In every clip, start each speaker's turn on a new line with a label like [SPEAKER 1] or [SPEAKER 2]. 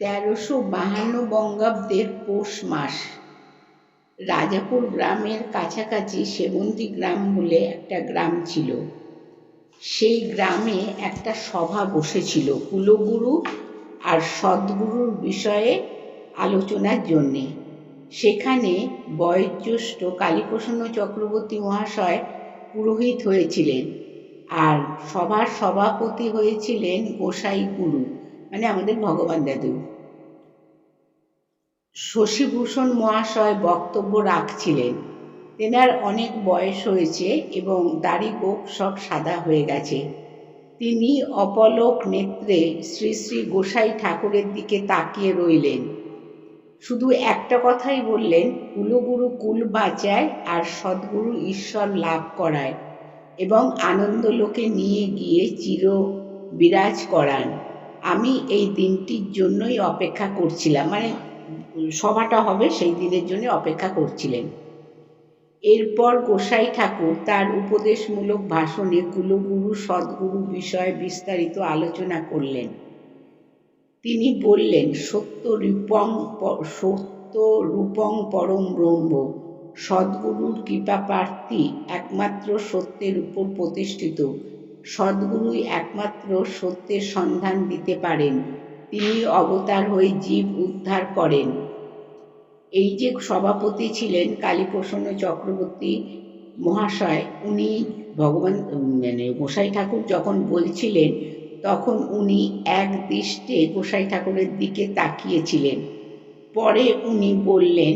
[SPEAKER 1] তেরোশো বাহান্ন বঙ্গাব্দের পৌষ মাস। রাজাপুর গ্রামের কাছাকাছি সেবন্তী গ্রাম বলে একটা গ্রাম ছিল। সেই গ্রামে একটা সভা বসেছিল কুলগুরু আর সদ্গুরুর বিষয়ে আলোচনার জন্যে। সেখানে বয়োজ্যেষ্ঠ কালীপ্রসন্ন চক্রবর্তী মহাশয় পুরোহিত হয়েছিলেন আর সভার সভাপতি হয়েছিলেন গোসাই গুরু। মানে আমাদের ভগবান দাদু। শশীভূষণ মহাশয় বক্তব্য রাখছিলেন। তেনার অনেক বয়স হয়েছে এবং দাড়ি গোপ সব সাদা হয়ে গেছে। তিনি অপলক নেত্রে শ্রী শ্রী গোসাই ঠাকুরের দিকে তাকিয়ে রইলেন। শুধু একটা কথাই বললেন, কুলগুরু কুল বাঁচায় আর সদ্গুরু ঈশ্বর লাভ করায় এবং আনন্দলোকে নিয়ে গিয়ে চির বিরাজ করান। আমি এই দিনটির জন্যই অপেক্ষা করছিলাম মানে সভাটা হবে সেই দিনের জন্য অপেক্ষা করছিলেন। এরপর গোসাই ঠাকুর তার উপদেশমূলক ভাষণে কুলগুরু, সদ্গুরু বিষয়ে বিস্তারিত আলোচনা করলেন। তিনি বললেন সত্য রূপং সত্য রূপং পরম ব্রহ্ম, সদ্গুরুর কৃপাপ্রার্থী একমাত্র সত্যের উপর প্রতিষ্ঠিত। সদ্গুরুই একমাত্র সত্যের সন্ধান দিতে পারেন। তিনি অবতার হয়ে জীব উদ্ধার করেন। এই যে সভাপতি ছিলেন কালীপ্রসন্ন চক্রবর্তী মহাশয়, উনি ভগবান মানে গোসাই ঠাকুর যখন বলছিলেন, তখন উনি এক দৃষ্টে গোসাই ঠাকুরের দিকে তাকিয়েছিলেন। পরে উনি বললেন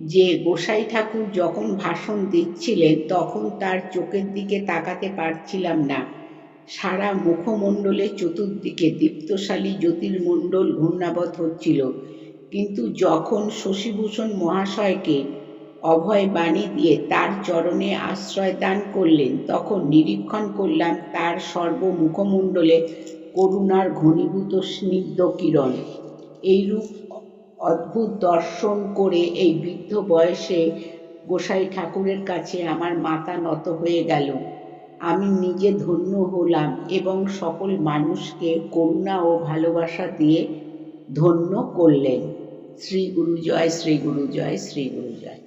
[SPEAKER 1] যে গোসাই ঠাকুর যখন ভাষণ দিচ্ছিলেন, তখন তার চোখের দিকে তাকাতে পারছিলাম না। সারা মুখমণ্ডলে চতুর্দিকে দীপ্তশালী জ্যোতির্মণ্ডল ঘূর্ণাবত হচ্ছিল। কিন্তু যখন শশীভূষণ মহাশয়কে অভয় বাণী দিয়ে তার চরণে আশ্রয় দান করলেন, তখন নিরীক্ষণ করলাম তার সর্বমুখমণ্ডলে করুণার ঘনীভূত স্নিগ্ধ কিরণ। এইরূপ অদ্ভুত দর্শন করে এই বৃদ্ধ বয়সে গোসাই ঠাকুরের কাছে আমার মাথা নত হয়ে গেল। আমি নিজে ধন্য হলাম এবং সকল মানুষকে করুণা ও ভালোবাসা দিয়ে ধন্য করলেন। শ্রী গুরু জয়, শ্রী গুরু জয়, শ্রী গুরু জয়।